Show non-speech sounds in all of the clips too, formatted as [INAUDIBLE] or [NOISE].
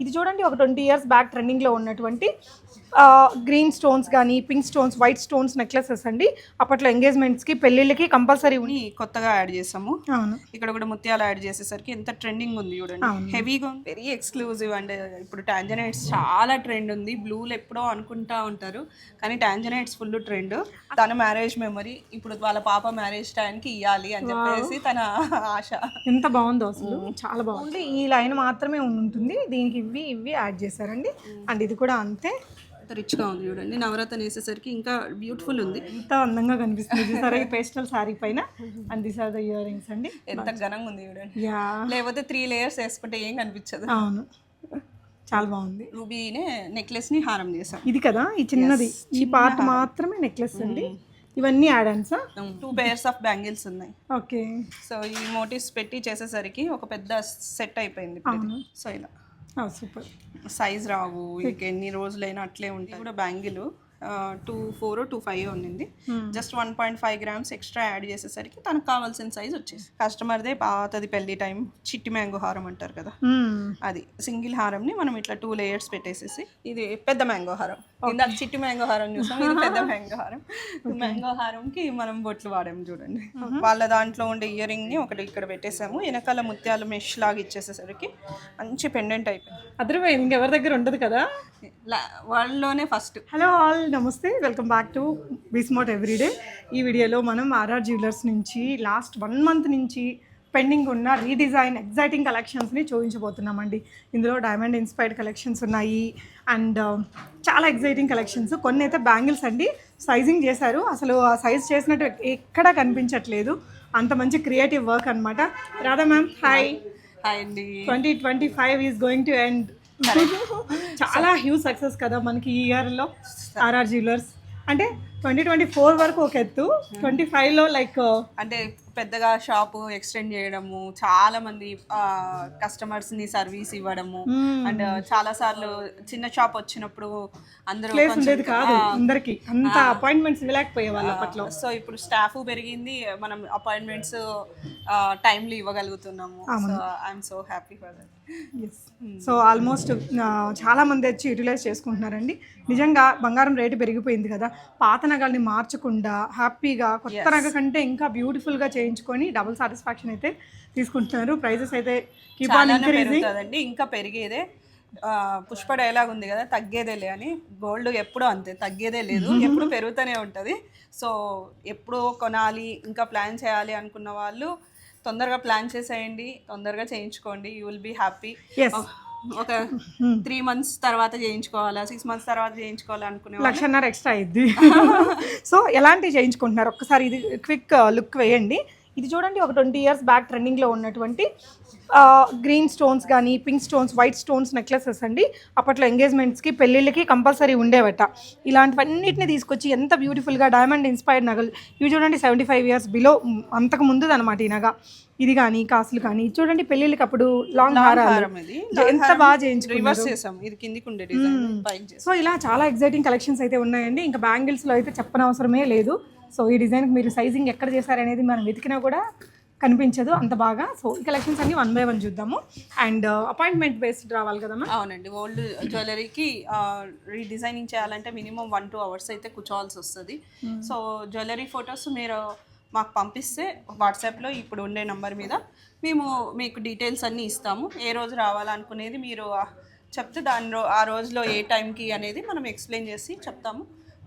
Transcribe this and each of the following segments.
ఇది చూడండి ఒక ట్వంటీ ఇయర్స్ బ్యాక్ ట్రెండింగ్లో ఉన్నటువంటి గ్రీన్ స్టోన్స్ కానీ pink stones white stones necklaces అండి. అప్పట్లో ఎంగేజ్మెంట్స్కి పెళ్ళిళ్ళకి కంపల్సరీ ఇవన్నీ కొత్తగా యాడ్ చేసాము. అవును. ఇక్కడ కూడా ముత్యాలు యాడ్ చేసేసరికి ఎంత ట్రెండింగ్ ఉంది చూడండి. హెవీగా వెరీ ఎక్స్క్లూజివ్ అండ్. ఇప్పుడు టాంజనైట్స్ చాలా ట్రెండ్ ఉంది. బ్లూలు ఎప్పుడో అనుకుంటా ఉంటారు. కానీ టాంజనైట్స్ ఫుల్ ట్రెండ్ తన మ్యారేజ్ మెమరీ ఇప్పుడు వాళ్ళ పాప మ్యారేజ్ టైంకి ఇవ్వాలి అని చెప్పేసి తన ఆశ. ఎంత బాగుందో అసలు. చాలా బాగుంది. ఈ లైన్ మాత్రమే ఉంటుంది. దీనికి ఇవి ఇవి యాడ్ చేశారండి. అండ్ ఇది కూడా అంతే. రిచ్గా ఉంది చూడండి. నవరత్న వేసేసరికి ఇంకా బ్యూటిఫుల్ ఉంది. ఎంత అందంగా కనిపిస్తుంది. సరే పేస్టల్ శారీ పైన and this are the earrings అండి. ఎంత ఘనంగా ఉంది చూడండి. యా. లేకపోతే త్రీ లేయర్స్ వేసుకుంటే ఏం కనిపించదు. అవును. చాలా బాగుంది. రూబీనే నెక్లెస్ని హారం చేసాం ఇది కదా? ఈ చిన్నది. ఈ పార్ట్ మాత్రమే నెక్లెస్ అండి. ఇవన్నీ యాడ్ ఆన్సా టూ పేర్స్ ఆఫ్ బ్యాంగిల్స్ ఉన్నాయి. ఓకే. సో ఈ మోటివ్స్ పెట్టి చేసేసరికి ఒక పెద్ద సెట్ అయిపోయింది. సో ఇలా. సూపర్ సైజ్ రావు. ఇంకెన్ని రోజులైనా అట్లే ఉంటాయి. కూడా bangle. Two four two five ఉండింది just one point five grams extra add చేసేసరికి తనకు కావాల్సిన సైజ్ వచ్చేసి కస్టమర్దే పాతది పెళ్ళి టైం చిట్టి మ్యాంగో హారం అంటారు కదా. అది సింగిల్ హారంని మనం ఇట్లా టూ లేయర్స్ పెట్టేసేసి ఇది పెద్ద మ్యాంగో హారం. ఇందాక చిట్టి మ్యాంగో హారం చూసాం ఇది పెద్ద [LAUGHS] మ్యాంగో హారం. మ్యాంగో హారంకి మనం బొట్లు వాడాము చూడండి. వాళ్ళ దాంట్లో ఉండే ఇయర్ రింగ్ని ఒకటి ఇక్కడ పెట్టేసాము. వెనకాల ముత్యాలు మెష్ లాగా ఇచ్చేసేసరికి మంచి పెండెంట్ అయిపోయింది. అదర్వైజ్ ఇంకెవరి దగ్గర ఉండదు కదా? వాళ్ళలోనే ఫస్ట్ హలో ఆల్ నమస్తే. వెల్కమ్ బ్యాక్ టు బిస్మోట్ ఎవ్రీడే ఈ వీడియోలో మనం ఆర్ఆర్ జ్యువెలర్స్ నుంచి లాస్ట్ వన్ మంత్ నుంచి పెండింగ్ ఉన్న రీడిజైన్ ఎగ్జైటింగ్ కలెక్షన్స్ని చూపించబోతున్నామండి. ఇందులో డైమండ్ ఇన్స్పైర్డ్ కలెక్షన్స్ ఉన్నాయి. అండ్ చాలా ఎగ్జైటింగ్ కలెక్షన్స్ కొన్ని అయితే బ్యాంగిల్స్ అండి. సైజింగ్ చేశారు. అసలు ఆ సైజ్ చేసినట్టు ఎక్కడా కనిపించట్లేదు. అంత మంచి క్రియేటివ్ వర్క్ అనమాట రాధా మ్యామ్ హాయ్ హాయ్ అండి. Twenty twenty five is going to end [LAUGHS] చాలా హ్యూజ్ సక్సెస్ కదా మనకి ఈ ఇయర్లో ఆర్ఆర్ జ్యువెలర్స్ అంటే ట్వంటీ ట్వంటీ ఫోర్ వరకు ఒక ఎత్తు ట్వంటీ ఫైవ్లో లైక్ అంటే పెద్దగా షాప్ ఎక్స్టెండ్ చేయడము చాలా మంది కస్టమర్స్ని సర్వీస్ ఇవ్వడము. అండ్ చాలా సార్లు చిన్న షాప్ వచ్చినప్పుడు అందరూ ప్లేస్ ఉండేది కాదు అందరికి. అంత అపాయింట్మెంట్స్ వాళ్ళు అప్పట్లో. సో ఇప్పుడు స్టాఫ్ పెరిగింది మనం అపాయింట్మెంట్స్ టైంలో ఇవ్వగలుగుతున్నాము. So I'm so happy for that so almost చాలా మంది వచ్చి యూటిలైజ్ చేసుకుంటున్నారండి. నిజంగా బంగారం రేటు పెరిగిపోయింది కదా. పాత నగల్ని మార్చకుండా హ్యాపీగా కొత్త నగ కంటే ఇంకా బ్యూటిఫుల్గా చేయించుకొని డబుల్ సాటిస్ఫాక్షన్ అయితే తీసుకుంటున్నారు. ప్రైజెస్ అయితే కీప్ ఆన్ ఇంకా పెరిగేదే. పుష్ప డైలాగ్ ఉంది కదా తగ్గేదేలే అని. గోల్డ్ ఎప్పుడూ అంతే తగ్గేదే లేదు. ఎప్పుడు పెరుగుతూనే ఉంటుంది. సో ఎప్పుడో కొనాలి ఇంకా ప్లాన్ చేయాలి అనుకున్న వాళ్ళు తొందరగా ప్లాన్ చేసేయండి. తొందరగా చేయించుకోండి. You will be happy. ఒక త్రీ మంత్స్ తర్వాత చేయించుకోవాలా సిక్స్ మంత్స్ తర్వాత చేయించుకోవాలా అనుకునే లక్షన్నర ఎక్స్ట్రా అయింది [LAUGHS] సో ఎలాంటివి చేయించుకుంటున్నారు? ఒక్కసారి ఇది క్విక్ లుక్ వేయండి. ఇది చూడండి ఒక ట్వంటీ ఇయర్స్ బ్యాక్ ట్రెండింగ్లో ఉన్నటువంటి గ్రీన్ స్టోన్స్ కానీ pink stones white stones necklaces అండి. అప్పట్లో ఎంగేజ్మెంట్స్కి పెళ్ళిళ్ళకి కంపల్సరీ ఉండేవట. ఇలాంటివన్నిటిని తీసుకొచ్చి ఎంత బ్యూటిఫుల్గా డైమండ్ ఇన్స్పైర్డ్ నగలు. ఇవి చూడండి సెవెంటీ ఫైవ్ ఇయర్స్ బిలో అంతకు ముందు అనమాట ఈ నగ. ఇది కానీ కాసులు కానీ చూడండి పెళ్ళిళ్ళకి అప్పుడు లాంగ్ హారం ఎంత బాగా చేయించుకున్నారు? సో ఇలా చాలా ఎగ్జైటింగ్ కలెక్షన్స్ అయితే ఉన్నాయండి. ఇంకా బ్యాంగిల్స్లో అయితే చెప్పనవసరమే లేదు. సో ఈ డిజైన్కి మీరు సైజింగ్ ఎక్కడ చేశారనేది మనం వెతికినా కూడా కనిపించదు అంత బాగా. సో ఈ కలెక్షన్స్ అన్ని వన్ బై వన్ చూద్దాము. అండ్ అపాయింట్మెంట్ బేస్డ్ రావాలి కదమ్మా అవునండి. ఓల్డ్ జ్యువెలరీకి రీడిజైనింగ్ చేయాలంటే మినిమం వన్ టూ అవర్స్ అయితే కూర్చోవాల్సి వస్తుంది. సో జ్యువెలరీ ఫొటోస్ మీరు మాకు పంపిస్తే వాట్సాప్లో ఇప్పుడు ఉండే నంబర్ మీద మేము మీకు డీటెయిల్స్ అన్నీ ఇస్తాము. ఏ రోజు రావాలనుకునేది మీరు ఆ, చెప్తే దాని ఆ రోజులో ఏ టైంకి అనేది మనం ఎక్స్ప్లెయిన్ చేసి చెప్తాము.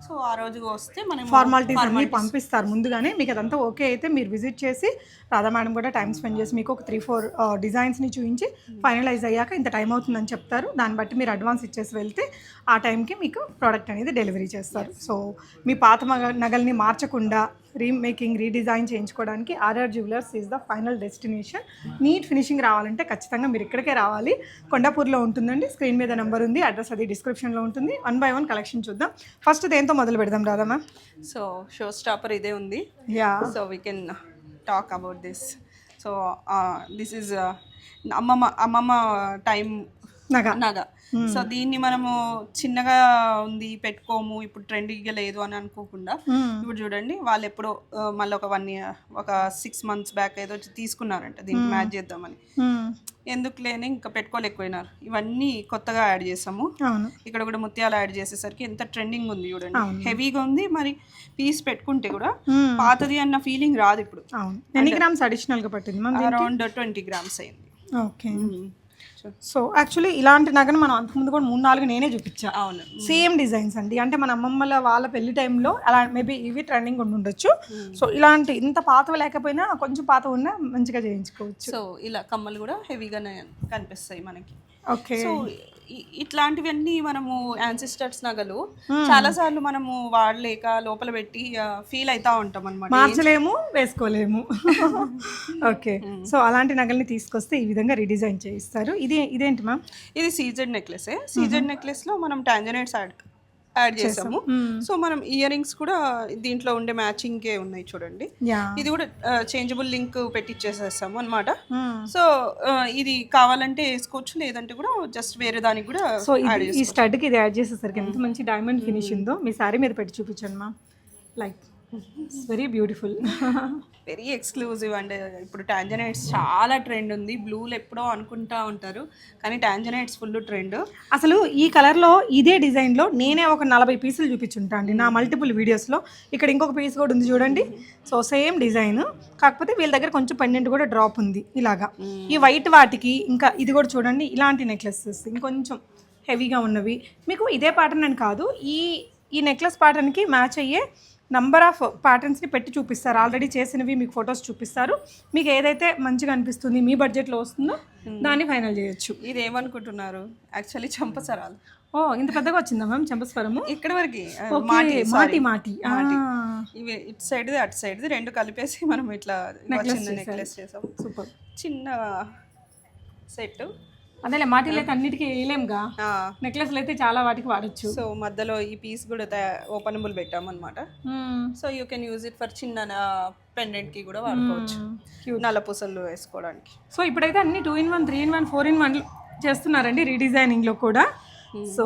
సో ఆ రోజు వస్తే మనం ఫార్మాలిటీస్ అన్ని పంపిస్తారు ముందుగానే. మీకు అదంతా ఓకే అయితే మీరు విజిట్ చేసి రాధా మేడం కూడా టైం స్పెండ్ చేసి మీకు ఒక త్రీ ఫోర్ డిజైన్స్ని చూపించి ఫైనలైజ్ అయ్యాక ఇంత టైం అవుతుందని చెప్తారు. దాన్ని బట్టి మీరు అడ్వాన్స్ ఇచ్చేసి వెళ్తే ఆ టైంకి మీకు ప్రోడక్ట్ అనేది డెలివరీ చేస్తారు. సో మీ పాత నగల్ని మార్చకుండా రీమేకింగ్ రీడిజైన్ చేయించుకోవడానికి RR jewellers is the final destination neat finishing రావాలంటే ఖచ్చితంగా మీరు ఇక్కడికే రావాలి. కొండాపూర్లో ఉంటుందండి. స్క్రీన్ మీద నెంబర్ ఉంది అడ్రస్ అది డిస్క్రిప్షన్లో ఉంటుంది. వన్ బై వన్ కలెక్షన్ చూద్దాం. ఫస్ట్ దేంతో మొదలు పెడదాం రాదా మ్యామ్ సో షో స్టాపర్ ఇదే ఉంది. Yeah so we can talk about this so this is అమ్మమ్మ అమ్మమ్మ టైం నగ. నగ. సో దీన్ని మనము చిన్నగా ఉంది పెట్టుకోము ఇప్పుడు ట్రెండింగ్గా లేదు అని అనుకోకుండా. ఇప్పుడు చూడండి వాళ్ళు ఎప్పుడో మళ్ళీ ఒక వన్ ఇయర్ ఒక సిక్స్ మంత్స్ బ్యాక్ ఏదో తీసుకున్నారంట దీనికి మ్యాచ్ చేద్దామని. ఎందుకు లేని ఇంకా పెట్టుకోలేకపోయినారు. ఇవన్నీ కొత్తగా యాడ్ చేసాము. ఇక్కడ కూడా ముత్యాలు యాడ్ చేసేసరికి ఎంత ట్రెండింగ్ ఉంది చూడండి. హెవీగా ఉంది మరి పీస్ పెట్టుకుంటే కూడా. పాతది అన్న ఫీలింగ్ రాదు ఇప్పుడు. ఎన్ని గ్రామ్స్ అడిషనల్గా పట్టింది అరౌండ్ ట్వంటీ గ్రామ్స్ అయింది. ఓకే. సో యాక్చువల్లీ ఇలాంటి నగను మనం అంతకుముందు కూడా మూడు నాలుగు నేనే చూపించా. అవును. సేమ్ డిజైన్స్ అండి. అంటే మన అమ్మమ్మల వాళ్ళ పెళ్ళి టైంలో అలా మేబీ ఇవి ట్రెండింగ్ ఉండి ఉండొచ్చు. సో ఇలాంటి ఇంత పాతవి లేకపోయినా కొంచెం పాత ఉన్నా మంచిగా చేయించుకోవచ్చు. సో ఇలా కమ్మలు కూడా హెవీగానే కనిపిస్తాయి మనకి. సో ఇ- ఇట్లాంటివన్నీ మనము యాన్సిస్టర్స్ నగలు చాలా సార్లు మనము వాడలేక లోపల పెట్టి ఫీల్ అవుతా ఉంటాం అనమాట మార్చలేము వేసుకోలేము. [LAUGHS] ఓకే. సో అలాంటి నగల్ని తీసుకొస్తే ఈ విధంగా రీడిజైన్ చేయిస్తారు. ఇది ఇదేంటి మ్యామ్? ఇది సీజెడ్ నెక్లెస్ సీజెడ్ నెక్లెస్లో మనం టాంజనైట్స్ యాడ్ యాడ్ చేసాము. సో మనం ఇయర్ రింగ్స్ కూడా దీంట్లో ఉండే మ్యాచింగ్కే ఉన్నాయి చూడండి. ఇది కూడా చేంజబుల్ లింక్ పెట్టిచ్చేసేస్తాము అనమాట సో ఆ, ఇది కావాలంటే వేసుకోవచ్చు లేదంటే కూడా జస్ట్ వేరే దానికి కూడా సో ఈ స్టడ్కి ఇది యాడ్ చేసేసరికి ఎంత మంచి డైమండ్ ఫినిష్ ఉందో మీ శారీ మీద పెట్టి చూపించండి ma'am like very beautiful very exclusive అండి ఇప్పుడు టాంజనైట్స్ చాలా ట్రెండ్ ఉంది. బ్లూలు ఎప్పుడో అనుకుంటా ఉంటారు కానీ టాంజనైట్స్ ఫుల్ ట్రెండ్. అసలు ఈ కలర్లో ఇదే డిజైన్లో నేనే ఒక నలభై పీసులు చూపించుంటా అండి నా మల్టిపుల్ వీడియోస్లో ఇక్కడ ఇంకొక పీస్ కూడా ఉంది చూడండి. సో సేమ్ డిజైన్ కాకపోతే వీళ్ళ దగ్గర కొంచెం పెండెంట్ కూడా డ్రాప్ ఉంది ఇలాగా. ఈ వైట్ వాటికి ఇంకా ఇది కూడా చూడండి ఇలాంటి నెక్లెసెస్ ఇంకొంచెం హెవీగా ఉన్నవి. మీకు ఇదే ప్యాటర్న్ అని కాదు ఈ ఈ నెక్లెస్ ప్యాటర్న్కి మ్యాచ్ అయ్యే నంబర్ ఆఫ్ ప్యాటర్న్స్ని పెట్టి చూపిస్తారు. ఆల్రెడీ చేసినవి మీకు ఫొటోస్ చూపిస్తారు. మీకు ఏదైతే మంచిగా అనిపిస్తుంది మీ బడ్జెట్లో వస్తుందో దాన్ని ఫైనల్ చేయొచ్చు. ఇది ఏమనుకుంటున్నారు? యాక్చువల్లీ చంపసరాలు. ఓ ఇంత పెద్దగా వచ్చిందా మ్యామ్ చెంపస్వరము? ఇక్కడ వరకు మాటి మాటి. ఇవి ఇటు సైడ్ది అటు సైడ్ది రెండు కలిపేసి మనం ఇట్లా నెక్లెస్ చేసాం సూపర్. చిన్న సెట్ అదేలే మాటిలు అయితే అన్నిటికీ వేయలేముగా నెక్లెస్లు అయితే చాలా వాటికి వాడచ్చు. సో మధ్యలో ఈ పీస్ కూడా openable పెట్టామన్నమాట. So you can use it for చిన్న పెండెంట్కి కూడా వాడుకోవచ్చు. నల్ల పూసలు వేసుకోవడానికి. సో ఇప్పుడైతే అన్ని two in one three in one four in one చేస్తున్నారండి రీడిజైనింగ్లో కూడా. So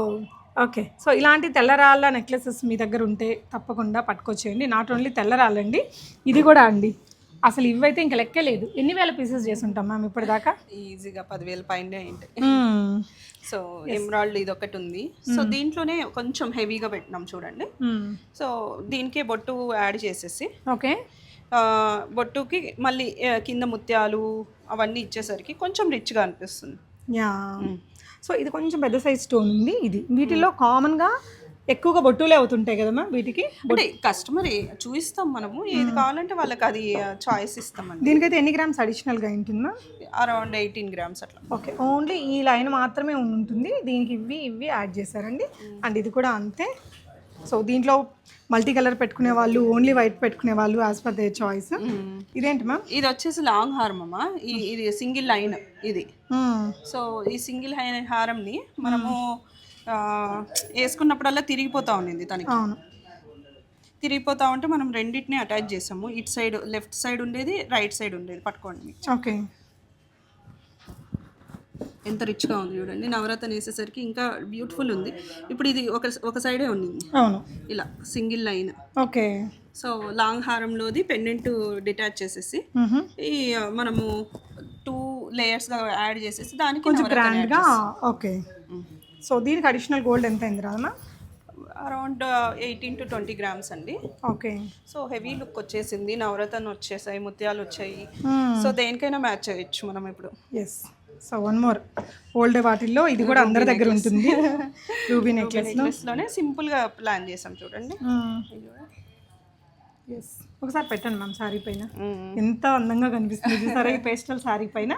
okay. సో ఇలాంటి తెల్లరాళ్ళ నెక్లెసెస్ మీ దగ్గర ఉంటే తప్పకుండా పట్టుకొచ్చేయండి. నాట్ ఓన్లీ తెల్లరాళ్ళండి ఇది కూడా అండి. అసలు ఇవైతే ఇంకా లెక్కే లేదు. ఎన్ని వేల పీసెస్ చేసి ఉంటాం మ్యామ్ ఇప్పటిదాకా? ఈజీగా పదివేల పైన ఉంటాయి సో ఎమరాల్డ్ ఇది ఒకటి ఉంది. సో దీంట్లోనే కొంచెం హెవీగా పెట్టినాం చూడండి. సో దీనికే బొట్టు యాడ్ చేసేసి ఓకే. బొట్టుకి మళ్ళీ కింద ముత్యాలు అవన్నీ ఇచ్చేసరికి కొంచెం రిచ్గా అనిపిస్తుంది. యా. సో ఇది కొంచెం పెద్ద సైజ్ స్టోన్ ఉంది. ఇది వీటిలో కామన్గా ఎక్కువగా బొట్టులే అవుతుంటాయి కదా మ్యామ్ వీటికి? అంటే కస్టమర్ చూపిస్తాం మనము. ఏది కావాలంటే వాళ్ళకి అది చాయిస్ ఇస్తామండి. దీనికైతే ఎన్ని గ్రామ్స్ అడిషనల్గా ఉంటుందా అరౌండ్ ఎయిటీన్ గ్రామ్స్ అట్లా. ఓకే. ఓన్లీ ఈ లైన్ మాత్రమే ఉంటుంది. దీనికి ఇవి ఇవి యాడ్ చేశారండి. అండ్ ఇది కూడా అంతే. సో దీంట్లో మల్టీ కలర్ పెట్టుకునే వాళ్ళు ఓన్లీ వైట్ పెట్టుకునే వాళ్ళు యాజ్ పర్ దేర్ చాయిస్ ఇదేంటి మ్యామ్? ఇది వచ్చేసి లాంగ్ హారం అమ్మ. ఈ ఇది సింగిల్ లైన్ ఇది. సో ఈ సింగిల్ హారంని మనము వేసుకున్నప్పుడల్లా తిరిగిపోతా ఉండింది తనకి. అవును. తిరిగిపోతా ఉంటే మనం రెండింటిని అటాచ్ చేసాము. ఇటు సైడ్ లెఫ్ట్ సైడ్ ఉండేది రైట్ సైడ్ ఉండేది. పట్టుకోండి ఓకే. ఎంత రిచ్గా ఉంది చూడండి. నవరత్న వేసేసరికి ఇంకా బ్యూటిఫుల్ ఉంది. ఇప్పుడు ఇది ఒక ఒక సైడే ఉండింది. అవును. ఇలా single line. Okay. So long హారంలోది pendant detach చేసేసి ఈ మనము టూ లేయర్స్గా యాడ్ చేసేసి దానికి కొంచెం గ్రాండ్గా ఓకే. సో దీనికి అడిషనల్ గోల్డ్ ఎంత అయింది రాదమ్మా around eighteen to twenty grams అండి. ఓకే సో హెవీ లుక్ వచ్చేసింది. నవరత్న వచ్చేసాయి ముత్యాలు వచ్చాయి. సో దేనికైనా మ్యాచ్ చేయొచ్చు మనం ఇప్పుడు. Yes so one more old వాటిల్లో ఇది కూడా అందరి దగ్గర ఉంటుంది. రూబీ నెక్లెస్ నెక్లెస్లోనే సింపుల్గా ప్లాన్ చేసాం చూడండి. ఎస్ ఒకసారి పెట్టండి మ్యామ్ శారీ పైన. ఎంత అందంగా కనిపిస్తుంది. చూసారా ఈ పేస్టల్ శారీ పైన.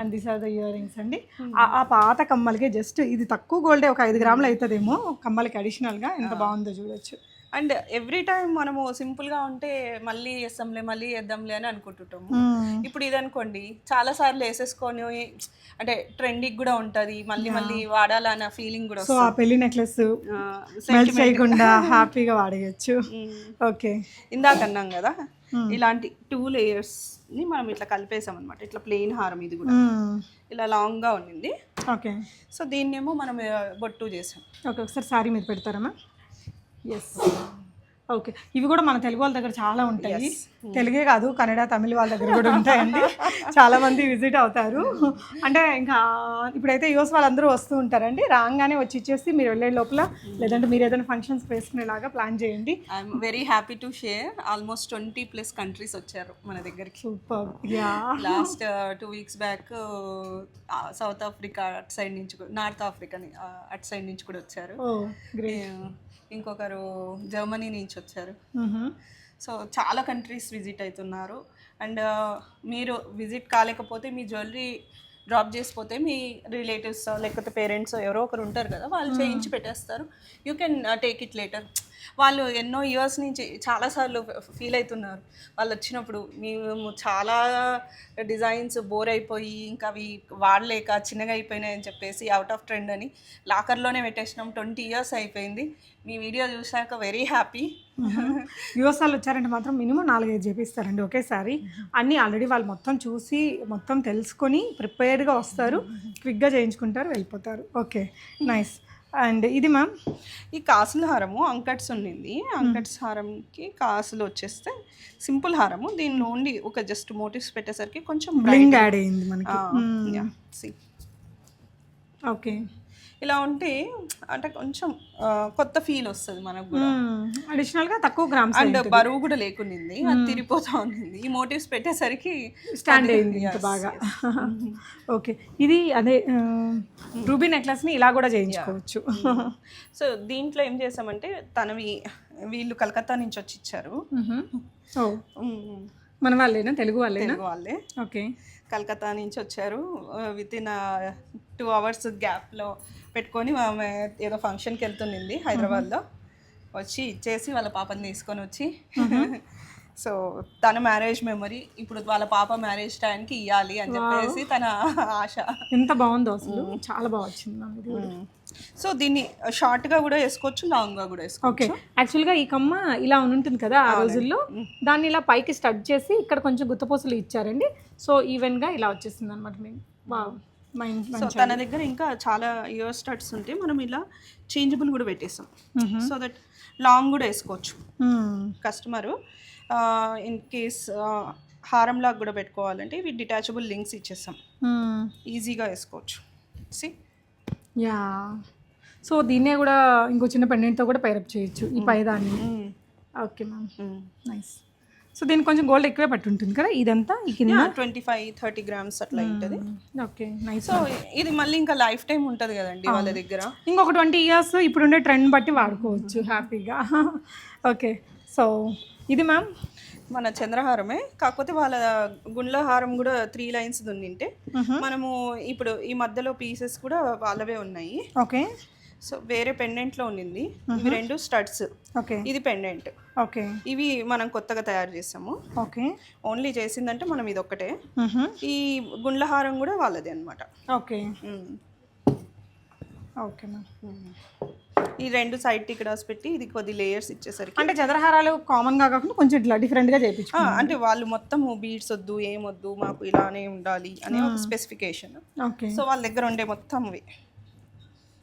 And this are the earrings అండి. ఆ- ఆ పాత కమ్మలకి జస్ట్ ఇది తక్కువ గోల్డే ఒక ఐదు గ్రాములు అవుతుందేమో. కమ్మలకి అడిషనల్గా ఎంత బాగుందో చూడొచ్చు. అండ్ ఎవ్రీ టైం మనము సింపుల్గా ఉంటే మళ్ళీ వేస్తాంలే మళ్ళీ వేద్దాంలే అని అనుకుంటుంటాము. ఇప్పుడు ఇది అనుకోండి చాలా సార్లు వేసేసుకొని అంటే ట్రెండింగ్ కూడా ఉంటది మళ్ళీ మళ్ళీ వాడాలన్న ఫీలింగ్ కూడా సో ఆ పెళ్ళి నెక్లెస్ చేయకుండా [LAUGHS] హ్యాపీగా వాడేయచ్చు. ఓకే. ఇందాక అన్నాం కదా ఇలాంటి టూ లేయర్స్ని మనం ఇట్లా కలిపేసాం అనమాట ఇట్లా ప్లెయిన్ హారం ఇది కూడా. ఇలా లాంగ్గా ఉండింది. ఓకే. సో దీన్నేమో మనం బొట్టు చేసాం. ఓకే ఒకసారి శారీ మీద పెడతారమ్మా ఎస్ ఓకే ఇవి కూడా మన తెలుగు వాళ్ళ దగ్గర చాలా ఉంటాయి. తెలుగే కాదు కన్నడ తమిళ వాళ్ళ దగ్గర కూడా ఉంటాయండి. చాలా మంది విజిట్ అవుతారు. అంటే ఇంకా ఇప్పుడైతే యూఎస్ వాళ్ళందరూ వస్తూ ఉంటారండి. రాగానే వచ్చి ఇచ్చేసి మీరు వెళ్ళే లోపల లేదంటే మీరు ఏదైనా ఫంక్షన్స్ వేసుకునేలాగా ప్లాన్ చేయండి. I'm very happy to share almost twenty plus countries వచ్చారు మన దగ్గరికి. Super yeah last two weeks back South Africa అటు సైడ్ నుంచి నార్త్ ఆఫ్రికా అటు సైడ్ నుంచి కూడా వచ్చారు. Uh, ఇంకొకరు జర్మనీ నుంచి వచ్చారు. సో చాలా కంట్రీస్ విజిట్ అవుతున్నారు అండ్ మీరు విజిట్ కాలేకపోతే మీ జ్యువెలరీ డ్రాప్ చేసిపోతే మీ రిలేటివ్స్ లేకపోతే పేరెంట్స్ ఎవరో ఒకరు ఉంటారు కదా వాళ్ళు చేయించి పెట్టేస్తారు. You can take it later. వాళ్ళు ఎన్నో ఇయర్స్ నుంచి చాలాసార్లు ఫీల్ అవుతున్నారు వాళ్ళు వచ్చినప్పుడు మేము చాలా డిజైన్స్ బోర్ అయిపోయి ఇంకా అవి వాడలేక చిన్నగా అయిపోయినాయి అని చెప్పేసి అవుట్ ఆఫ్ ట్రెండ్ అని లాకర్లోనే పెట్టేసినాం. ట్వంటీ ఇయర్స్ అయిపోయింది. మీ వీడియో చూసాక వెరీ హ్యాపీ వాళ్ళు వచ్చారంటే మాత్రం మినిమం నాలుగైదు చేపిస్తారండి ఒకేసారి. అన్నీ ఆల్రెడీ వాళ్ళు మొత్తం చూసి మొత్తం తెలుసుకొని ప్రిపేర్డ్గా వస్తారు. క్విక్గా చేయించుకుంటారు వెళ్ళిపోతారు. ఓకే. నైస్ అండ్ ఇది మ్యామ్? ఈ కాసుల హారము అంకట్స్ ఉండింది. అంకట్స్ హారంకి కాసులు వచ్చేస్తే సింపుల్ హారము. దీనిలో ఉండి ఒక జస్ట్ మోటివ్స్ పెట్టేసరికి కొంచెం బ్లింగ్ యాడ్ అయ్యింది మనకి. ఓకే. ఇలా ఉంటే అంటే కొంచెం కొత్త ఫీల్ వస్తుంది మనకు కూడా. అడిషనల్గా తక్కువ గ్రామ్స్ అండ్ బరువు కూడా లేకునింది అది తిరిగిపోతా ఉంది ఈ మోటివ్స్ పెట్టేసరికి స్టాండ్ అయింది బాగా. ఓకే [LAUGHS] ఇది అదే రూబీ నెక్లెస్ని ఇలా కూడా చేయించుకోవచ్చు. సో దీంట్లో ఏం చేసామంటే తనవి వీళ్ళు కలకత్తా నుంచి వచ్చి ఇచ్చారు. మన వాళ్ళేనా? తెలుగు వాళ్ళేనా? తెలుగు వాళ్ళే. ఓకే కలకత్తా నుంచి వచ్చారు విత్ ఇన్ టూ అవర్స్ గ్యాప్లో పెట్టుకొని ఆమె ఏదో ఫంక్షన్కి వెళ్తుండింది హైదరాబాద్లో. వచ్చి ఇచ్చేసి వాళ్ళ పాపని తీసుకొని వచ్చి సో తన మ్యారేజ్ మెమరీ ఇప్పుడు వాళ్ళ పాప మ్యారేజ్ టైంకి ఇవ్వాలి అని చెప్పేసి తన ఆశ. ఎంత బాగుందో అసలు. చాలా బాగా వచ్చింది. సో దీన్ని షార్ట్గా కూడా వేసుకోవచ్చు లాంగ్గా కూడా వేసుకోవచ్చు. ఓకే. యాక్చువల్గా ఈ కమ్మ ఇలా ఉంటుంది కదా ఆ రోజుల్లో. దాన్ని ఇలా పైకి స్టడ్ చేసి ఇక్కడ కొంచెం గుత్తపోసలు ఇచ్చారండి. సో ఈవెన్గా ఇలా వచ్చేసింది అనమాట మేము. బాగా మైండ్ సో తన దగ్గర ఇంకా చాలా ఇయర్ స్టడ్స్ ఉంటే మనం ఇలా చేంజబుల్ కూడా పెట్టేస్తాం. సో దట్ లాంగ్ కూడా వేసుకోవచ్చు. కస్టమరు ఇన్ కేస్ హారంలాగా కూడా పెట్టుకోవాలంటే ఇవి డిటాచబుల్ లింక్స్ ఇచ్చేస్తాం. ఈజీగా వేసుకోవచ్చు. C yeah. సో దీన్నే కూడా ఇంకో చిన్న పెండెంట్తో కూడా పైరప్ చేయొచ్చు. ఈ పైదాన్ని. ఓకే మ్యామ్ నైస్ సో దీనికి కొంచెం గోల్డ్ ఎక్కువే పట్టి ఉంటుంది కదా? ఇదంతా? ఈ కింద? ట్వంటీ ఫైవ్ థర్టీ గ్రామ్స్ అట్లా ఉంటుంది ఓకే నైస్ సో ఇది మళ్ళీ ఇంకా లైఫ్ టైం ఉంటుంది కదండి వాళ్ళ దగ్గర. ఇంకొక ట్వంటీ ఇయర్స్ ఇప్పుడుండే ట్రెండ్ బట్టి వాడుకోవచ్చు హ్యాపీగా. ఓకే సో ఇది మ్యామ్ మన చంద్రహారమే. కాకపోతే వాళ్ళ గుండ్ల హారం కూడా త్రీ లైన్స్ ఉండింటే మనము ఇప్పుడు ఈ మధ్యలో పీసెస్ కూడా వాళ్ళవే ఉన్నాయి. ఓకే. సో వేరే పెండెంట్లో ఉండింది. ఇవి రెండు స్టడ్స్. ఓకే. ఇది పెండెంట్. ఓకే. ఇవి మనం కొత్తగా తయారు చేసాము. ఓకే. ఓన్లీ చేసిందంటే మనం ఇది ఒక్కటే. ఈ గుండ్ల హారం కూడా వాళ్ళదే అనమాట ఓకే. Okay ma'am. ఈ రెండు సైడ్ టికెటాస్ పెట్టి ఇది కొద్ది లేయర్స్ ఇచ్చేసరికి అంటే చదరహారాలు కామన్గా కాకుండా కొంచెం ఇట్లా డిఫరెంట్గా చేయించు ఆ, అంటే వాళ్ళు మొత్తం బీడ్స్ వద్దు ఏమొద్దు మాకు ఇలానే ఉండాలి అనే ఒక స్పెసిఫికేషన్ ఓకే. సో వాళ్ళ దగ్గర ఉండే మొత్తం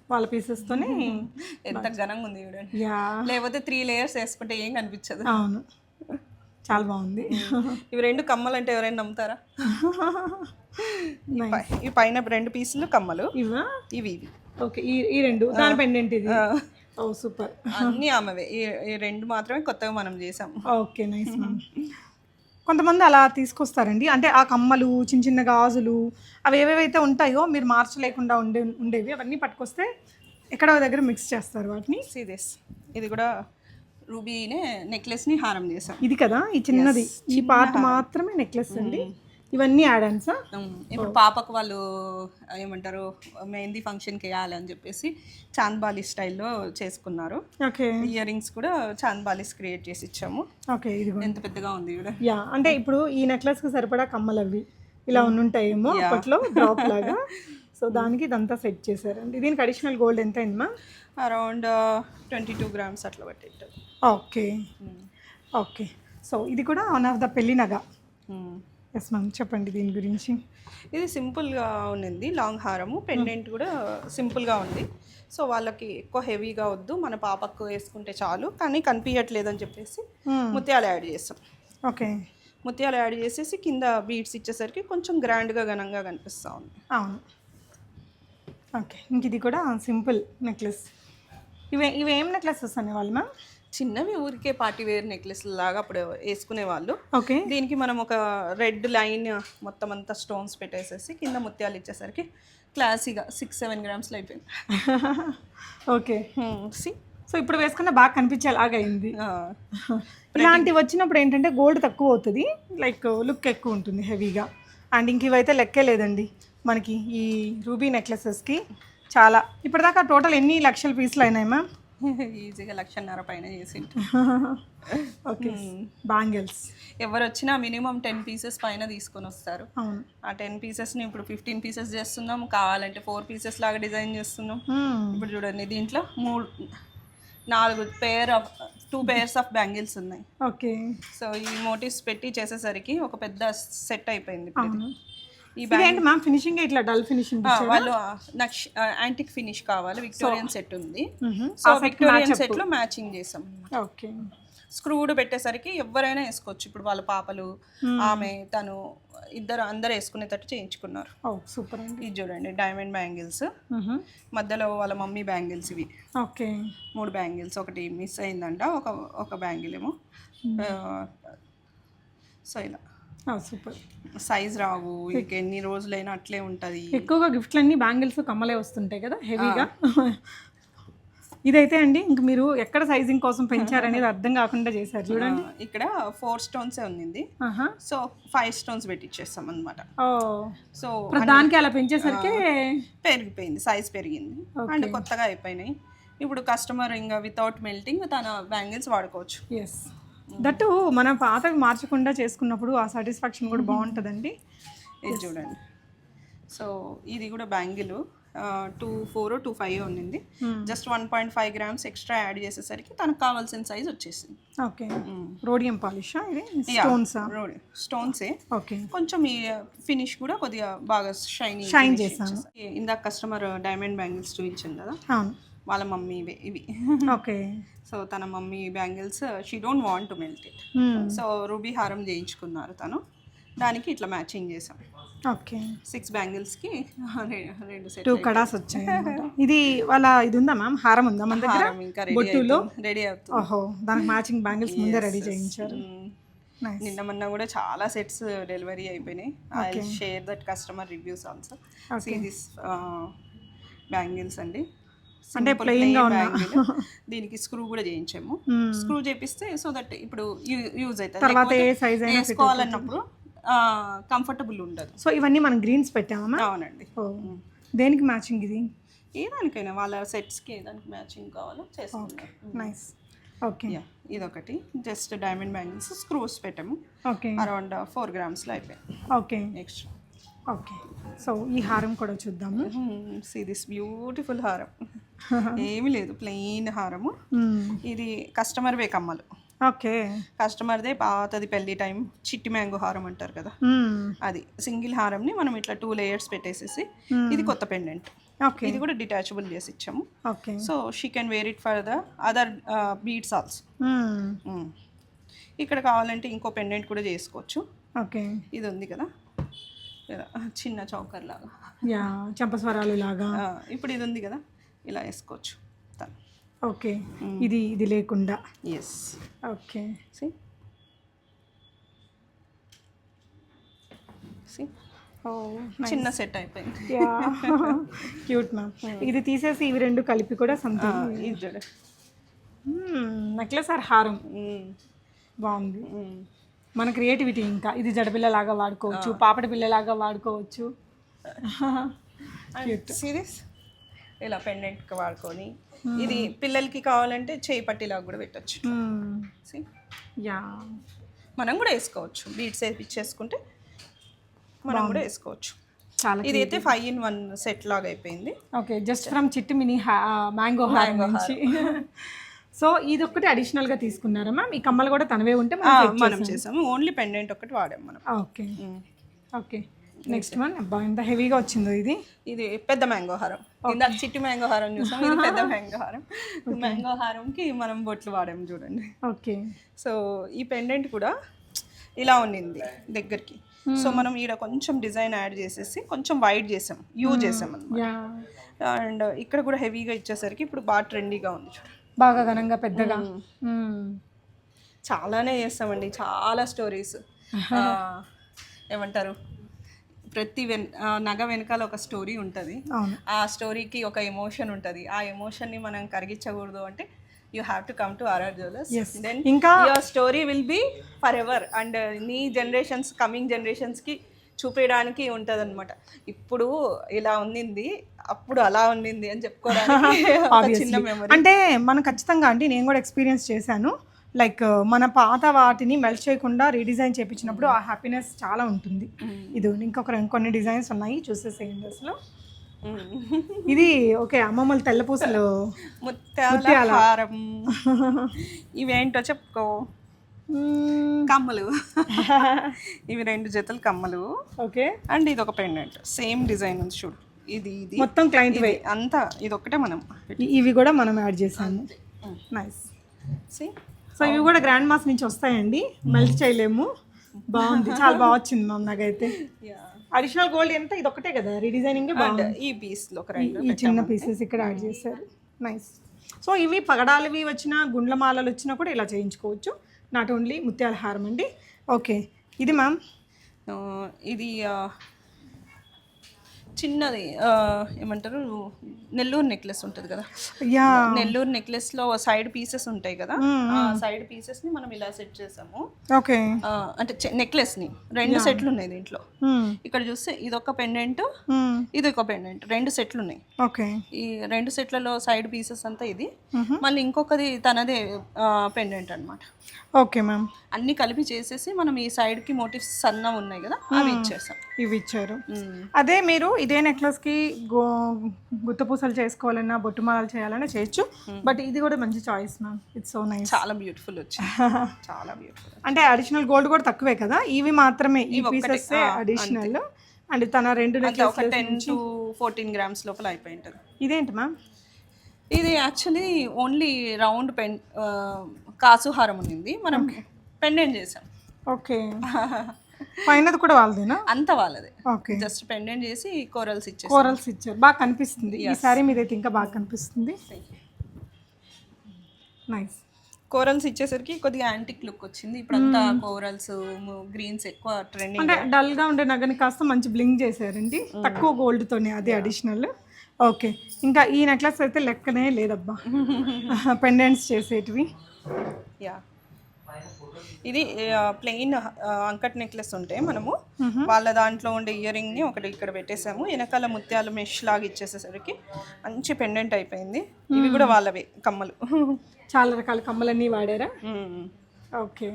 వాళ్ళ పీసెస్తోనే [LAUGHS] ఎంత ఘనంగా ఉంది చూడండి. యా. లేకపోతే త్రీ లేయర్స్ వేసుకుంటే ఏం కనిపించదు. అవును. చాలా బాగుంది. [LAUGHS] ఇవి రెండు కమ్మలు అంటే ఎవరైనా నమ్ముతారా? ఈ పైన రెండు పీసులు కమ్మలు. ఇవా? ఇవి ఇవి. ఓకే ఈ ఈ రెండు. దాని పెండెంట్ ఇది. Oh super. అన్నీ ఆమెవే. ఈ ఈ రెండు మాత్రమే కొత్తగా మనం చేసాం ఓకే నైస్ మ్యామ్ [LAUGHS] కొంతమంది అలా తీసుకొస్తారండి. అంటే ఆ కమ్మలు చిన్న చిన్న గాజులు అవి ఏవేవైతే ఉంటాయో మీరు మార్చలేకుండా ఉండే ఉండేవి అవన్నీ పట్టుకొస్తే ఎక్కడో దగ్గర మిక్స్ చేస్తారు వాటిని. సీదేస్ ఇది కూడా రూబీనే నెక్లెస్ని హారం చేసాం ఇది కదా? ఈ చిన్నది. ఈ పార్ట్ మాత్రమే నెక్లెస్ అండి. ఇవన్నీ యాడ్ ఆన్సా ఉమ్, ఇప్పుడు పాపకు వాళ్ళు ఏమంటారు మెహందీ ఫంక్షన్కి వేయాలి అని చెప్పేసి చాంద్బాలి స్టైల్లో చేసుకున్నారు. ఓకే. ఇయర్ రింగ్స్ కూడా చాంద్బాలిస్ క్రియేట్ చేసి ఇచ్చాము. ఓకే ఇది ఎంత పెద్దగా ఉంది కూడా యా అంటే ఇప్పుడు ఈ నెక్లెస్కి సరిపడా కమ్మలు అవి ఇలా ఉండుంటాయేమో అప్పట్లో డ్రాప్ లాగా. [LAUGHS] సో దానికి ఇదంతా సెట్ చేశారండి. దీనికి అడిషనల్ గోల్డ్ ఎంత అయింది ma'am around twenty two grams అట్లా పట్టేట్టు ఓకే. ఓకే. సో ఇది కూడా వన్ ఆఫ్ ద పెళ్ళి నగ. ఎస్ మ్యామ్ చెప్పండి దీని గురించి. ఇది సింపుల్గా ఉన్నింది లాంగ్ హారము. పెండెంట్ కూడా సింపుల్గా ఉంది. సో వాళ్ళకి ఎక్కువ హెవీగా వద్దు. మన పాపకు వేసుకుంటే చాలు. కానీ కనిపించట్లేదని చెప్పేసి ముత్యాలు యాడ్ చేస్తాం. ఓకే. ముత్యాలు యాడ్ చేసేసి కింద బీడ్స్ ఇచ్చేసరికి కొంచెం గ్రాండ్గా ఘనంగా కనిపిస్తూ ఉంది. అవును. ఓకే. ఇంక ఇది కూడా సింపుల్ నెక్లెస్. ఇవే ఇవి ఏం నెక్లెస్ వస్తాయి వాళ్ళు మ్యామ్ చిన్నవి ఊరికే పార్టీ వేర్ నెక్లెస్ లాగా అప్పుడు వేసుకునే వాళ్ళు. ఓకే. దీనికి మనం ఒక రెడ్ లైన్ మొత్తం అంతా స్టోన్స్ పెట్టేసేసి కింద ముత్యాలు ఇచ్చేసరికి క్లాసీగా సిక్స్ సెవెన్ గ్రామ్స్లో అయిపోయింది. [LAUGHS] ఓకే. సి సో ఇప్పుడు వేసుకున్న బాగా కనిపించేలాగా అయింది. [LAUGHS] ఇలాంటివి వచ్చినప్పుడు ఏంటంటే గోల్డ్ తక్కువ అవుతుంది. లైక్ లుక్ ఎక్కువ ఉంటుంది హెవీగా అండ్ ఇంక ఇవైతే లెక్కే లేదండి. మనకి ఈ రూబీ నెక్లెసెస్కి చాలా. ఇప్పటిదాకా టోటల్ ఎన్ని లక్షల పీసులు అయినాయి మ్యామ్ ఈజీగా లక్షన్నర పైన చేసి ఓకే బ్యాంగిల్స్ ఎవరు వచ్చినా మినిమం టెన్ పీసెస్ పైన తీసుకొని వస్తారు. ఆ టెన్ పీసెస్ని ఇప్పుడు ఫిఫ్టీన్ పీసెస్ చేస్తున్నాం. కావాలంటే ఫోర్ పీసెస్ లాగా డిజైన్ చేస్తున్నాం. Hmm. ఇప్పుడు చూడండి దీంట్లో మూడు నాలుగు pair of two pairs of bangles ఉన్నాయి. ఓకే సో ఈ మోటివ్స్ పెట్టి చేసేసరికి ఒక పెద్ద సెట్ అయిపోయింది ఇదేంటి మ్యామ్ ఫినిషింగ్ ఇట్లా డల్ ఫినిషింగ్ వాళ్ళు నక్ష యాంటిక్ ఫినిష్ కావాలి. విక్టోరియన్ సెట్ ఉంది. సో విక్టోరియన్ సెట్లో మ్యాచింగ్ చేసాం. ఓకే స్క్రూడ్ పెట్టేసరికి ఎవరైనా వేసుకోవచ్చు. ఇప్పుడు వాళ్ళ పాపలు ఆమె తను ఇద్దరు అందరు వేసుకునేటట్టు చేయించుకున్నారు. సూపర్ అండి. ఇది చూడండి డైమండ్ బ్యాంగిల్స్ మధ్యలో వాళ్ళ మమ్మీ బ్యాంగిల్స్ ఇవి. ఓకే మూడు బ్యాంగిల్స్ ఒకటి మిస్ అయిందంట ఒక ఒక బ్యాంగిల్ ఏమో. సో ఇలా. సూపర్. సైజ్ రావు ఇంక ఎన్ని రోజులైనా అట్లే ఉంటుంది. ఎక్కువగా గిఫ్ట్లన్నీ బ్యాంగిల్స్ కమ్మలే వస్తుంటాయి కదా హెవీగా. [LAUGHS] ఇదైతే అండి ఇంక మీరు ఎక్కడ సైజింగ్ కోసం పెంచారనేది అర్థం కాకుండా చేశారు చూడండి. ఇక్కడ ఫోర్ స్టోన్సే ఉంది సో ఫైవ్ స్టోన్స్ పెట్టించేస్తాం అనమాట సో దానికి అలా పెంచేసరికి పెరిగిపోయింది సైజ్ పెరిగింది. అండ్ కొత్తగా అయిపోయినాయి. ఇప్పుడు కస్టమర్ ఇంకా వితౌట్ మెల్టింగ్ తన బ్యాంగిల్స్ వాడుకోవచ్చు. ఎస్ దట్టు మనం పాతవి మార్చకుండా చేసుకున్నప్పుడు ఆ సాటిస్ఫాక్షన్ కూడా బాగుంటుందండి. ఇది చూడండి. సో ఇది కూడా bangle two four two five ఉన్నింది. Just one point five grams extra add చేసేసరికి తనకు కావాల్సిన సైజ్ వచ్చేసింది. ఓకే. రోడియం పాలిషా ఇది? స్టోన్సా స్టోన్సే ఓకే. కొంచెం ఈ ఫినిష్ కూడా కొద్దిగా బాగా షైనీ Shine చేశాను. ఇందాక కస్టమర్ డైమండ్ బ్యాంగిల్స్ చూపించింది కదా. అవును. వాళ్ళ మమ్మీ ఇవే ఓకే. [LAUGHS] సో తన mummy bangles she don't want to melt it so ruby హారం చేయించుకున్నారు తను. దానికి ఇట్లా మ్యాచింగ్ చేసాం ఓకే. సిక్స్ బ్యాంగిల్స్కి [LAUGHS] రెండు సెట్ టూ కడాస్ వచ్చాయి. [LAUGHS] ఇది వాళ్ళ ఇది ఉందా మ్యామ్? హారం ఉందా మన దగ్గర? ఇంకా రెడీ బొట్టులో? రెడీ అవుతుంది. ఓహో దానికి మ్యాచింగ్ బ్యాంగిల్స్ ముందే రెడీ చేయించారు. Mm. నైస్ నిన్న మొన్న కూడా చాలా సెట్స్ డెలివరీ అయిపోయినాయి. I share that customer reviews also see this bangles అండి. అంటే plain గా ఉన్న. దీనికి స్క్రూ కూడా చేయించాము. Hmm. స్క్రూ చేపిస్తే సో దట్ ఇప్పుడు యూజ్ అవుతుంది. తర్వాత ఏ సైజ్ అయినా వేసుకోవాలన్నప్పుడు కంఫర్టబుల్ ఉండదు. సో ఇవన్నీ మనం గ్రీన్స్ పెట్టామా? అవునండి. దేనికి మ్యాచింగ్ ఇది? ఏ దానికైనా వాళ్ళ సెట్స్కి ఏ దానికి మ్యాచింగ్ కావాలో చేసుకుంటాం నైస్ ఓకే యా ఇదొకటి. జస్ట్ డైమండ్ బ్యాంగిల్స్ స్క్రూస్ పెట్టాము. ఓకే అరౌండ్ ఫోర్ గ్రామ్స్లో అయిపోయాయి. Okay next okay. సో ఈ హారం కూడా చూద్దాము. సి దిస్ బ్యూటిఫుల్ హారం. [LAUGHS] ఏమీ లేదు ప్లెయిన్ హారము. ఇది కస్టమర్ వే కమ్మలు. ఓకే. కస్టమర్దే పాతది పెళ్ళి టైం చిట్టి మ్యాంగో హారం అంటారు కదా. అది సింగిల్ హారంని మనం ఇట్లా టూ లేయర్స్ పెట్టేసేసి ఇది కొత్త పెండెంట్ ఓకే. ఇది కూడా డిటాచబుల్ చేసి ఇచ్చాము. Okay. So she can wear it for the other beats also. ఇక్కడ కావాలంటే ఇంకో పెండెంట్ కూడా చేసుకోవచ్చు. ఓకే. ఇది ఉంది కదా. చిన్న చౌకర్ లాగా. యా చంపస్వరాలు లాగా. ఇప్పుడు ఇది ఉంది కదా ఇలా వేసుకోవచ్చు. ఓకే ఇది ఇది లేకుండా. Yes okay. సి చిన్న సెట్ అయిపోయింది. Yeah cute ma'am. [LAUGHS] ఇది తీసేసి ఇవి రెండు కలిపి కూడా ఆ, సంథింగ్ ఇది చూడు. నెక్లెస్ ఆర్ హారం. బాగుంది. మన క్రియేటివిటీ ఇంకా. ఇది జడపిల్ల లాగా వాడుకోవచ్చు పాపడి పిల్ల లాగా వాడుకోవచ్చు సిరీస్ ఇలా పెండెంట్కి వాడుకొని ఇది పిల్లలకి కావాలంటే చేయి పట్టిలాగా కూడా పెట్టచ్చు? యా మనం కూడా వేసుకోవచ్చు. బీట్స్ వేపించేసుకుంటే మనం కూడా వేసుకోవచ్చు. చాలా ఇది అయితే ఫైవ్ ఇన్ వన్ సెట్ లాగా అయిపోయింది. ఓకే జస్ట్ ఫ్రమ్ చిట్టి మినీ మ్యాంగో నుంచి. సో ఇది ఒక్కటి అడిషనల్గా తీసుకున్నారా మ్యామ్ ఈ కమ్మలు కూడా తనవే ఉంటే మనం చేసాము. ఓన్లీ పెండెంట్ ఒకటి వాడాం మనం. ఓకే ఓకే నెక్స్ట్ వన్ అబ్బా ఎంత హెవీగా వచ్చిందో ఇది. ఇది పెద్ద మ్యాంగో హారం. ఇందాక చిట్టి మ్యాంగో హారం చూసాం. ఇది పెద్ద [LAUGHS] మ్యాంగో హారం. మ్యాంగో హారంకి మనం బొట్లు వాడాము చూడండి. ఓకే సో ఈ పెండెంట్ కూడా ఇలా ఉండింది దగ్గరికి. సో మనం ఈడ కొంచెం డిజైన్ యాడ్ చేసేసి కొంచెం వైట్ చేసాం. యూ చేసాం అనమాట అండ్ ఇక్కడ కూడా హెవీగా ఇచ్చేసరికి ఇప్పుడు బాగా ట్రెండీగా ఉంది చూడండి బాగా ఘనంగా పెద్దగా. చాలానే చేస్తామండి చాలా స్టోరీస్ ఏమంటారు? ప్రతి వెన్ నగ వెనకాల ఒక స్టోరీ ఉంటుంది. ఆ స్టోరీకి ఒక ఎమోషన్ ఉంటుంది. ఆ ఎమోషన్ని మనం కరిగించకూడదు అంటే you have to come to RR jewellers then ఇంకా your story will be forever and నీ జనరేషన్స్ కమింగ్ జనరేషన్స్కి చూపించడానికి ఉంటుంది అనమాట ఇప్పుడు ఇలా ఉండింది అప్పుడు అలా ఉండింది అని చెప్పుకోవడానికి [LAUGHS] ఒక చిన్న మెమరీ అంటే మనం ఖచ్చితంగా అంటే నేను కూడా ఎక్స్పీరియన్స్ చేశాను. లైక్ మన పాత వాటిని మెల్ట్ చేయకుండా రీడిజైన్ చేయించినప్పుడు ఆ హ్యాపీనెస్ చాలా ఉంటుంది. ఇది ఇంకొక కొన్ని డిజైన్స్ ఉన్నాయి చూసేసేయండి అసలు. ఇది ఓకే అమ్మమ్మల తెల్లపూసలు ముత్యాల. హారం. [LAUGHS] ఇవేంటో చెప్పుకో. కమ్మలు. [LAUGHS] ఇవి రెండు జతలు కమ్మలు. ఓకే. అండ్ ఇది ఒక పెండెంట్ సేమ్ డిజైన్ ఉంది చూడు. ఇది ఇది మొత్తం క్లయింట్ ఇది అంతా ఇది ఒకటే మనం ఇవి కూడా మనం యాడ్ చేసాము. నైస్? సో ఇవి కూడా గ్రాండ్ మాస్ నుంచి వస్తాయండి. మెల్ట్ చేయలేము. బాగుంది. [LAUGHS] చాలా బాగా వచ్చింది మ్యామ్ నాకైతే. అడిషనల్ గోల్డ్ ఎంత? ఇది ఒకటే కదా రీడిజైనింగ్ ఈ పీస్లో ఒక రెండు ఈ చిన్న పీసెస్ ఇక్కడ యాడ్ చేశారు. నైస్ సో ఇవి పగడాలవి వచ్చినా గుండ్ల మాలలు వచ్చినా కూడా ఇలా చేయించుకోవచ్చు. నాట్ ఓన్లీ ముత్యాల హారం అండి. ఓకే. ఇది మ్యామ్? ఇది చిన్నది ఏమంటారు నెల్లూరు నెక్లెస్ ఉంటుంది కదా. యా. నెల్లూరు నెక్లెస్లో సైడ్ పీసెస్ ఉంటాయి కదా. సైడ్ పీసెస్ని మనం ఇలా సెట్ చేసాము. ఓకే. అంటే నెక్లెస్ని. రెండు సెట్లు ఉన్నాయి దీంట్లో. ఇక్కడ చూస్తే ఇది ఒక పెండెంట్ ఇది ఒక పెండెంట్ రెండు సెట్లు ఉన్నాయి. ఓకే. ఈ రెండు సెట్లలో సైడ్ పీసెస్ అంతా ఇది. మళ్ళీ ఇంకొకది తనదే పెండెంట్ అన్నమాట. Okay ma'am. అన్ని కలిపి చేసేసి మనం ఈ సైడ్కి మోటివ్స్ సన్న ఉన్నాయి కదా అవి ఇచ్చేసాం. ఇవి ఇచ్చారు. అదే మీరు ఇదే నెక్లెస్కి గో గుత్తపూసలు చేసుకోవాలన్నా బొట్టుమాలలు చేయాలన్నా చేయొచ్చు. బట్ ఇది కూడా మంచి choice ma'am it's so nice చాలా బ్యూటిఫుల్ వచ్చింది. [LAUGHS] చాలా బ్యూటిఫుల్ అంటే అడిషనల్ గోల్డ్ కూడా తక్కువే కదా? ఇవి మాత్రమే ఈ పీసెస్ అడిషనల్ అండ్ తన రెండు ఒక టెన్ టు ఫోర్టీన్ గ్రామ్స్ లోపల అయిపోయి ఉంటుంది ఇదేంటి మ్యామ్ ఇది యాక్చువల్లీ ఓన్లీ రౌండ్ పెన్ కాసు హారం ఉంది మనం పెండెంట్ చేసాం? ఓకే [LAUGHS] పైనది కూడా వాళ్ళదేనా? అంత వాళ్ళదే. ఓకే. జస్ట్ పెండెంట్ చేసి కోరల్స్ ఇచ్చేసాం కోరల్స్ ఇచ్చారు. బాగా కనిపిస్తుంది. ఈ సారీ మీదైతే ఇంకా బాగా కనిపిస్తుంది. నైస్ కోరల్స్ ఇచ్చేసరికి కొద్దిగా యాంటిక్ లుక్ వచ్చింది. ఇప్పుడు అంతా కోరల్స్ గ్రీన్స్ ఎక్కువ ట్రెండింగ్ అంటే డల్గా ఉండే నగని కాస్త మంచి బ్లింక్ చేశారండి. తక్కువ గోల్డ్ తోనే అది అడిషనల్ ఓకే ఇంకా ఈ నెక్లెస్ అయితే లెక్కనే లేదబ్బా. [LAUGHS] [LAUGHS] పెండెంట్స్ చేసేటివి. యా ఇది ప్లెయిన్ అంకట్ నెక్లెస్ ఉంటే మనము వాళ్ళ దాంట్లో ఉండే ఇయర్ రింగ్ని ఒకటి ఇక్కడ పెట్టేసాము. వెనకాల ముత్యాలు మెష్ లాగా ఇచ్చేసేసరికి మంచి పెండెంట్ అయిపోయింది. ఇవి కూడా వాళ్ళవే కమ్మలు. చాలా రకాల కమ్మలన్నీ వాడారా. ఓకే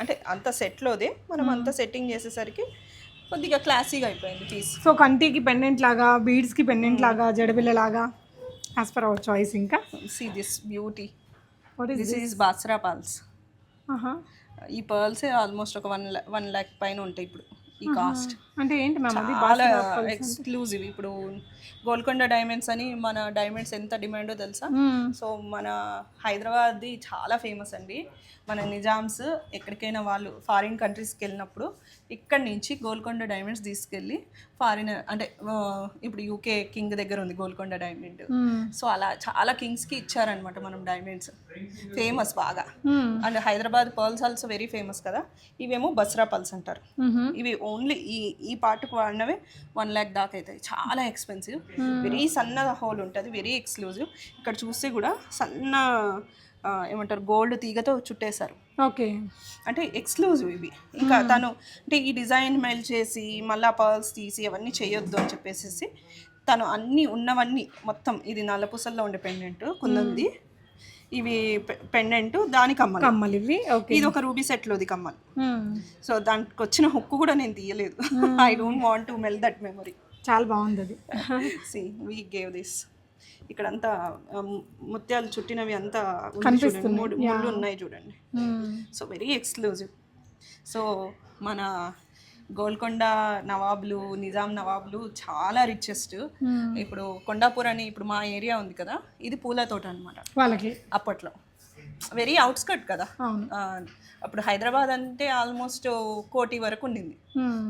అంటే అంత సెట్లోదే మనం అంత సెట్టింగ్ చేసేసరికి కొద్దిగా క్లాసీగా అయిపోయింది పీస్ సో కంటికి పెండెంట్ లాగా బీడ్స్కి పెండెంట్ లాగా జడబిల్ల లాగా యాజ్ పర్ అవర్ చాయిస్ ఇంకా? See this beauty is this is Basra pearls ఈ పర్ల్స్ ఆల్మోస్ట్ ఒక వన్ వన్ ల్యాక్ పైన ఉంటాయి ఇప్పుడు ఈ కాస్ట్. అంటే ఏంటి మ్యామ్ అది? చాలా ఎక్స్క్లూజివ్. ఇప్పుడు గోల్కొండ డైమండ్స్ అని మన డైమండ్స్ ఎంత డిమాండో తెలుసా? సో మన హైదరాబాద్ది చాలా ఫేమస్ అండి. మన నిజామ్స్ ఎక్కడికైనా వాళ్ళు ఫారిన్ కంట్రీస్కి వెళ్ళినప్పుడు ఇక్కడ నుంచి గోల్కొండ డైమండ్స్ తీసుకెళ్ళి ఫారిన్ అంటే ఇప్పుడు యూకే కింగ్ దగ్గర ఉంది గోల్కొండ డైమండ్. సో అలా చాలా కింగ్స్కి ఇచ్చారనమాట మనం డైమండ్స్. ఫేమస్ బాగా. And Hyderabad pearls also very famous కదా. ఇవేమో బస్రా పల్స్ అంటారు. ఇవి ఓన్లీ ఈ ఈ పార్ట్కి వాడినవే వన్ ల్యాక్ దాకా అవుతాయి. చాలా ఎక్స్పెన్సివ్. వెరీ సన్న హోల్ ఉంటుంది వెరీ ఎక్స్క్లూజివ్. ఇక్కడ చూస్తే కూడా సన్న ఏమంటారు గోల్డ్ తీగతో చుట్టేశారు. ఓకే. అంటే ఎక్స్క్లూజివ్ ఇవి. ఇంకా తను అంటే ఈ డిజైన్ మెయిల్ చేసి మళ్ళీ పర్ల్స్ తీసి అవన్నీ చేయొద్దు అని చెప్పేసి తను అన్నీ ఉన్నవన్నీ మొత్తం ఇది నల్లపూసల్లో ఉండే పెండెంట్ కుందంది. ఇవి పెండెంట్ దానికి కమ్మలు కమ్మలు. ఇవి ఓకే. ఇది ఒక రూబీ సెట్లోది కమ్మలు. సో దానికి వచ్చిన హుక్కు కూడా నేను తీయలేదు. I don't want to melt that memory చాలా బాగుంది అది. సి వీ గేవ్ దిస్ ఇక్కడంతా ముత్యాలు చుట్టినవి అంతా చూడండి. మూడు ముళ్ళు ఉన్నాయి చూడండి. సో వెరీ ఎక్స్క్లూజివ్ సో మన గోల్కొండ నవాబులు నిజాం నవాబులు చాలా రిచెస్ట్ ఇప్పుడు కొండాపూర్ అని ఇప్పుడు మా ఏరియా ఉంది కదా ఇది పూల తోట అనమాట వాళ్ళకి. అప్పట్లో. వెరీ అవుట్స్కట్ కదా. అప్పుడు హైదరాబాద్ అంటే ఆల్మోస్ట్ కోటి వరకు ఉండింది.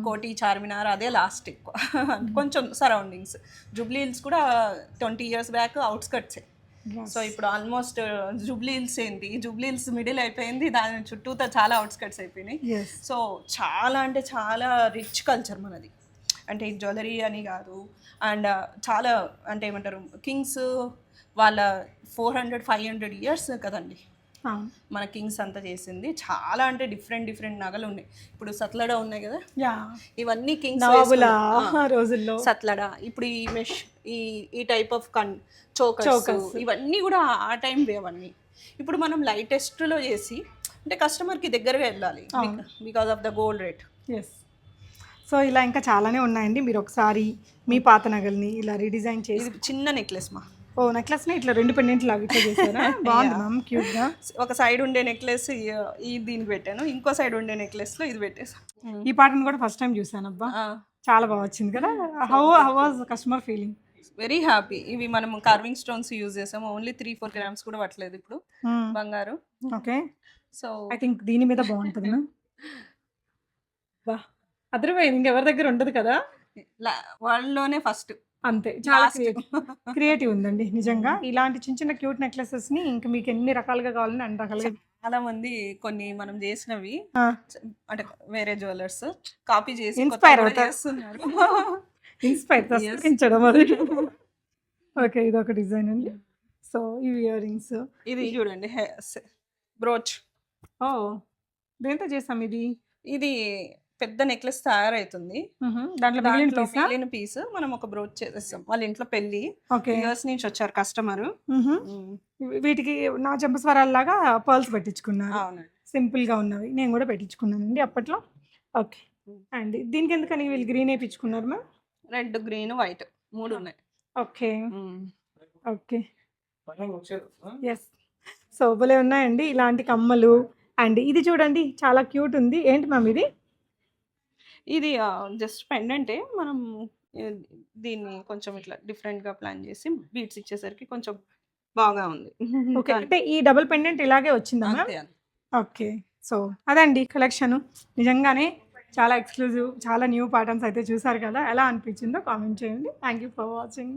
కోటి చార్మినార్ అదే లాస్ట్ ఎక్కువ. [LAUGHS] కొంచెం సరౌండింగ్స్ జూబ్లీ హిల్స్ కూడా ట్వంటీ ఇయర్స్ బ్యాక్ అవుట్స్కట్సే సో ఇప్పుడు ఆల్మోస్ట్ జూబ్లీ హిల్స్ ఏంటి? జూబ్లీ హిల్స్ మిడిల్ అయిపోయింది. దాని చుట్టూతో చాలా అవుట్స్కట్స్ అయిపోయినాయి. సో చాలా అంటే చాలా రిచ్ కల్చర్ మనది. అంటే జ్యువెలరీ అని కాదు. అండ్ చాలా అంటే ఏమంటారు? కింగ్స్ వాళ్ళ four hundred five hundred years కదండి. మన కింగ్స్ అంతా చేసింది. చాలా అంటే డిఫరెంట్ డిఫరెంట్ నగలు ఉన్నాయి. ఇప్పుడు సత్లడ ఉన్నాయి కదా? యా ఇవన్నీ కింగ్స్ రోజుల్లో. సత్లడ. ఇప్పుడు ఈ మెష్ ఈ ఈ టైప్ ఆఫ్ కన్ చోకర్స్ ఇవన్నీ కూడా ఆ టైం అవన్నీ. ఇప్పుడు మనం లైటెస్ట్లో చేసి అంటే కస్టమర్కి దగ్గరగా వెళ్ళాలి. Because of the gold rate yes so ఇలా ఇంకా చాలానే ఉన్నాయండి. మీరు ఒకసారి మీ పాత నగల్ని ఇలా రీడిజైన్ చేసి చిన్న నెక్లెస్ మా. ఓ నెక్లెస్ని ఇట్లా రెండు పెండెంట్లు లాగా చేశారా? [LAUGHS] బాగుంది మ్యామ్ క్యూట్గా ఒక సైడ్ ఉండే నెక్లెస్ ఈ దీనికి పెట్టాను. ఇంకో సైడ్ ఉండే నెక్లెస్లో ఇది పెట్టేసాను ఈ పాటను కూడా ఫస్ట్ టైం చూసాను అబ్బా. చాలా బాగా వచ్చింది కదా? How how was customer feeling very happy ఇవి మనం కార్వింగ్ స్టోన్స్ యూజ్ చేసాము. ఓన్లీ త్రీ ఫోర్ గ్రామ్స్ కూడా పట్టలేదు ఇప్పుడు. బంగారు. ఓకే. సో ఐ థింక్ దీని మీద బాగుంటుంది బా [LAUGHS] అదర్వైజ్ ఇంకెవరి దగ్గర ఉండదు కదా? వాళ్ళలోనే ఫస్ట్ అంతే. చాలా క్రియేటివ్ ఉందండి నిజంగా. ఇలాంటి చిన్న చిన్న క్యూట్ నెక్లెసెస్ని ఇంకా మీకు ఎన్ని రకాలుగా కావాలని అన్ని రకాలుగా చాలా మంది కొన్ని మనం చేసినవి. అంటే వేరే జ్యువెలర్స్ కాపీ చేసి కూడా అవుతారు. [LAUGHS] ఇన్స్పైర్ తస్కించడం అది ఓకే ఇది ఒక డిజైన్ అండి. సో ఇవి ఇయర్ రింగ్స్ ఇది చూడండి బ్రోచ్. ఓ దేంతో చేసాం ఇది? ఇది పెద్ద నెక్లెస్ తయారవుతుంది. దాంట్లో మిగిలిన పీసా? మనం ఒక బ్రోచ్ చేసేస్తాం. వాళ్ళ ఇంట్లో పెళ్ళి ఓకే. యూఎస్ నుంచి వచ్చారు కస్టమర్. వీటికి నా చెంపస్వరాల లాగా పర్ల్స్ పెట్టించుకున్నారు. అవునండి. సింపుల్గా ఉన్నవి. నేను కూడా పెట్టించుకున్నానండి అప్పట్లో. ఓకే. అండ్ దీనికి ఎందుకని వీళ్ళు గ్రీన్ వేయించుకున్నారు మ్యామ్? రెడ్ గ్రీన్ వైట్ మూడు ఉన్నాయి. ఓకే. ఓకే. ఎస్ సో భలే ఉన్నాయండి ఇలాంటి కమ్మలు. అండ్ ఇది చూడండి చాలా క్యూట్ ఉంది. ఏంటి మ్యామ్ ఇది? ఇది జస్ట్ పెండెంటే మనం దీన్ని కొంచెం ఇట్లా డిఫరెంట్గా ప్లాన్ చేసి బీట్స్ ఇచ్చేసరికి కొంచెం బాగా ఉంది. ఓకే. అంటే ఈ డబుల్ పెండెంట్ ఇలాగే వచ్చిందా. ఓకే. సో అదండి కలెక్షన్. నిజంగానే చాలా ఎక్స్క్లూజివ్ చాలా న్యూ ప్యాటర్న్స్ అయితే చూసారు కదా? ఎలా అనిపించిందో కామెంట్ చేయండి. Thank you for watching